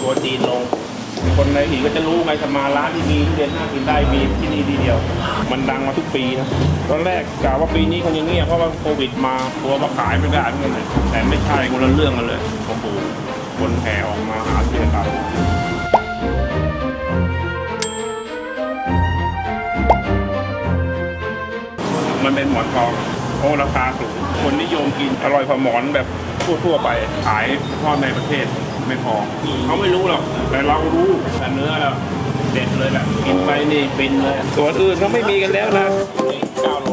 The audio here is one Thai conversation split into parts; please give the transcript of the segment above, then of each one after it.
ตัวจีนลง คนในหีก็จะรู้ไงสมาร้านที่มีทุเรียนน่ากินได้มีที่นี่ทีเดียว มันดังมาทุกปีนะตอนแรกกะว่าปีนี้คงยังเงียบเพราะว่าโควิดมาตัวมาขายไม่ได้เหมือนกันเลยแต่ไม่ใช่คนละเรื่องกันเลยโอ้โหคนแห่ออกมาหาซื้อกันมันเป็นหมอนทองโอ้ราคาสูงคนนิยมกินอร่อยกว่าหมอนแบบ ทั่วๆไปขายเฉพาะในประเทศไม่พอเขาไม่รู้หรอกแต่เรารู้แต่เนื้อเราเด็ดเลยแหละกินไปนี่ฟินเลยส่วนอื่นเขาไม่มีกันแล้วนะนี่เก้าโล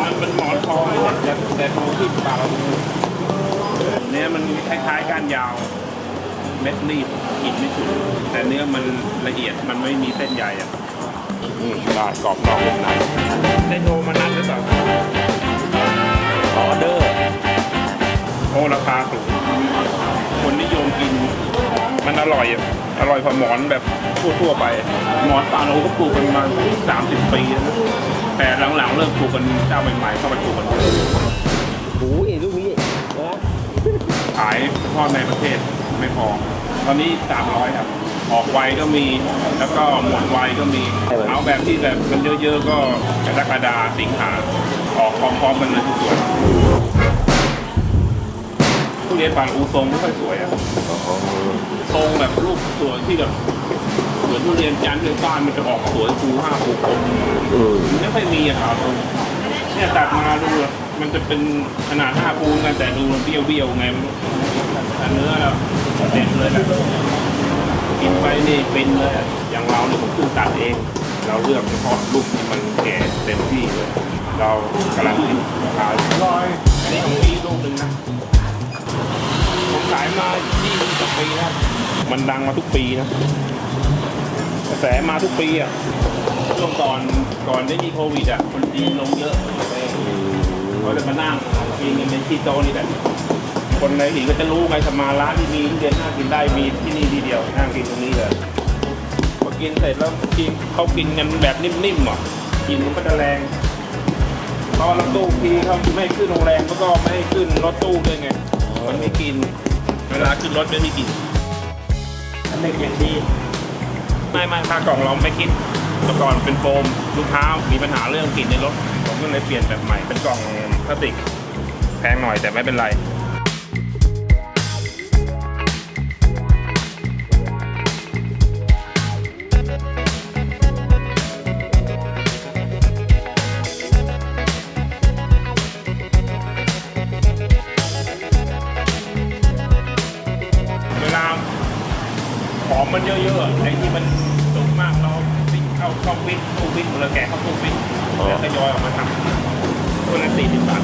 มันเป็นหมอนทองแต่แต่ทองที่ปากเราเนื้อมันคล้ายๆก้านยาว เม็ดรีบกินไม่สุดแต่เนื้อมันละเอียดมันไม่มีเส้นใหญ่อะ อืมได้กรอบนอกนุ่มในได้โทรมานัดหรือเปล่าออเดอร์ โอ้ราคาสูงคนนิยมกิน มันอร่อยอะอร่อยกว่าหมอนแบบทั่วๆไป หมอนป่าเราก็ปลูกกันมาสามสิบปีแล้วนะแต่หลังๆเริ่มปลูกกันเจ้าใหม่ๆเข้ามาปลูกกันโอ้ยลูกนี้นะขายเฉพาะในประเทศไม่พอ ตอนนี้สามร้อยครับ ออกไวก็มี แล้วก็หมดไวก็มี เอาแบบที่แบบมันเยอะๆก็กรกฎาสิงหาออกพร้อมๆกันเลยทุกส่วนทุเรียนปานอูทรงไม่ค่อยสวยอะทรงแบบรูปสวยที่แบบเหมือนทุเรียนจันทร์ในบ้านมันจะออกสวยฟูห้าฟูคมอืมมันไม่ค่อยมีอะครับตรงเนี่ยตัดมาดูมันจะเป็นขนาดห้าปูนกันแต่ดูมันเบี้ยวๆไงไม่รู้แต่เนื้อเราเด็ดเลยแหละกิ นไปนี่เป็นเลยอะอย่างเราเนี่ยผมเพิ่งตัดเอง เราเลือกเฉพาะลูกที่มันแก่เต็มที่เลย เรากำลังกินขายร้อยอันนี้ของพี่ลูกหนึ่งนะ ผมขายมายี่สิบปีแล้ว มันดังมาทุกปีนะกระแสมาทุกปีอะช่วงก่อนก่อนได้มีโควิดอะคนจีนลงเยอะเขาจะมานั่งกินกันในที่โต๊ะนี่แหละ คนในหีก็จะรู้ไงสมาร้านที่มีทุเรียนน่ากินได้มีที่นี่ที่เดียวนั่งกินตรงนี้เลยพอกินเสร็จแล้วกินเขากินกันแบบนิ่มๆอะกินมันก็จะแรงเพราะรถตู้ทีเขาไม่ขึ้นโรงแรมแล้วก็ไม่ให้ขึ้นรถตู้ด้วยไงมันไม่กิน เวลาขึ้นรถไม่มีกินอันนี้อย่างดีไม่ไม่ค่ากล่องเราไม่คิดเมื่ก่อนเป็นโฟมลูกค้ามีปัญหาเรื่องกลิ่นในรถผมก็เลยเปลี่ยนแบบใหม่เป็นกล่องพลาสติกแพงหน่อยแต่ไม่เป็นไร มันเยอะๆอะไอ้ที่มันสุกมากเราวิ่งเข้าเข้าวิทตู้วิทเราแกะเข้าตู้วิทแล้วทยอยออกมาทำตัวละสี่สิบบาท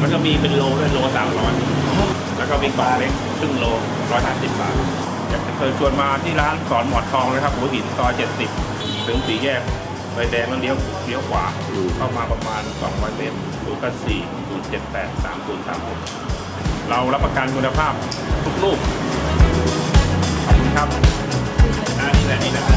มันก็มีเป็นโลด้วยโลสามร้อยแล้วก็มีกล่องเล็กครึ่งโลร้อยห้าสิบบาทอยากจะเชิญชวนมาที่ร้านสอนหมอนทองนะครับหัวหินซอยเจ็ดสิบถึงสี่แยกไฟแดงแล้วเลี้ยวเลี้ยวขวาเข้ามาประมาณสองร้อยเมตรศูนย์แปดสี่ศูนย์เจ็ดแปดสามศูนย์สามหกเรารับประกันคุณภาพทุกลูก Dani, Dani, Dani.